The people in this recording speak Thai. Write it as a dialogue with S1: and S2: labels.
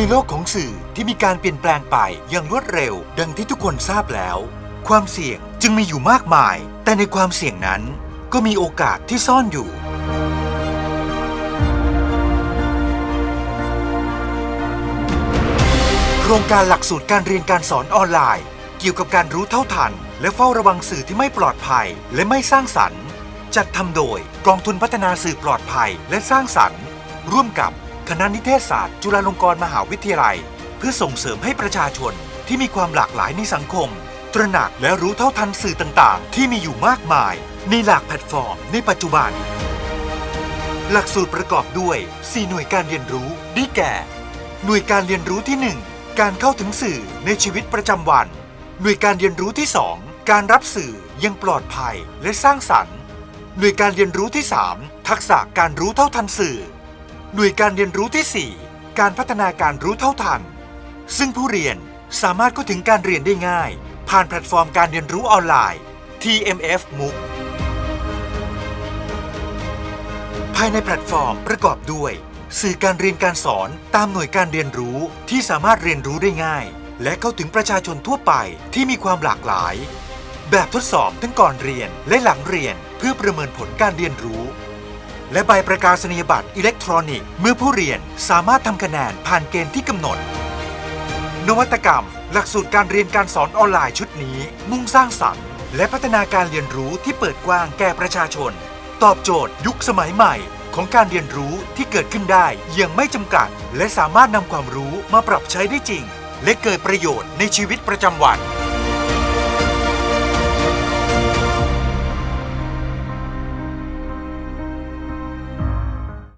S1: ในโลกของสื่อที่มีการเปลี่ยนแปลงไปอย่างรวดเร็ว ดังที่ทุกคนทราบแล้ว ความเสี่ยงจึงมีอยู่มากมาย แต่ในความเสี่ยงนั้นก็มีโอกาสที่ซ่อนอยู่ โครงการหลักสูตรการเรียนการสอนออนไลน์ เกี่ยวกับการรู้เท่าทัน และเฝ้าระวังสื่อที่ไม่ปลอดภัยและไม่สร้างสรรค์ จัดทำโดยกองทุนพัฒนาสื่อปลอดภัยและสร้างสรรค์ ร่วมกับ คณะนิเทศศาสตร์ จุฬาลงกรณ์มหาวิทยาลัย เพื่อส่งเสริมให้ประชาชนที่มีความหลากหลายในสังคม ตระหนักและรู้เท่าทันสื่อต่างๆ ที่มีอยู่มากมาย ในหลากแพลตฟอร์ม ในปัจจุบัน หลักสูตรประกอบด้วย 4 หน่วยการเรียนรู้ได้แก่ หน่วยการเรียนรู้ที่ 1 การเข้าถึงสื่อในชีวิตประจำวัน หน่วยการเรียนรู้ที่ 2 การรับสื่ออยังปลอดภัยและสร้างสรรค์ หน่วยการเรียนรู้ที่ 3 ทักษะการรู้เท่าทันสื่อ หน่วยการเรียนรู้ที่ 4 การพัฒนาการรู้เท่าทัน ซึ่งผู้เรียนสามารถเข้าถึงการเรียนได้ง่าย ผ่านแพลตฟอร์มการเรียนรู้ออนไลน์ TMF MOOC ภายในแพลตฟอร์มประกอบด้วย สื่อการเรียนการสอนตามหน่วยการเรียนรู้ที่สามารถเรียนรู้ได้ง่าย และเข้าถึงประชาชนทั่วไปที่มีความหลากหลาย แบบทดสอบทั้งก่อนเรียนและหลังเรียนเพื่อประเมินผลการเรียนรู้ และใบประกาศนียบัตรอิเล็กทรอนิกส์เมื่อผู้เรียนสามารถทำคะแนนผ่านเกณฑ์ที่กำหนด นวัตกรรม หลักสูตรการเรียนการสอนออนไลน์ชุดนี้ มุ่งสร้างสรรค์ และพัฒนาการเรียนรู้ที่เปิดกว้างแก่ประชาชน ตอบโจทย์ยุคสมัยใหม่ ของการเรียนรู้ที่เกิดขึ้นได้อย่างไม่จำกัด และสามารถนำความรู้มาปรับใช้ได้จริง และเกิดประโยชน์ในชีวิตประจำวัน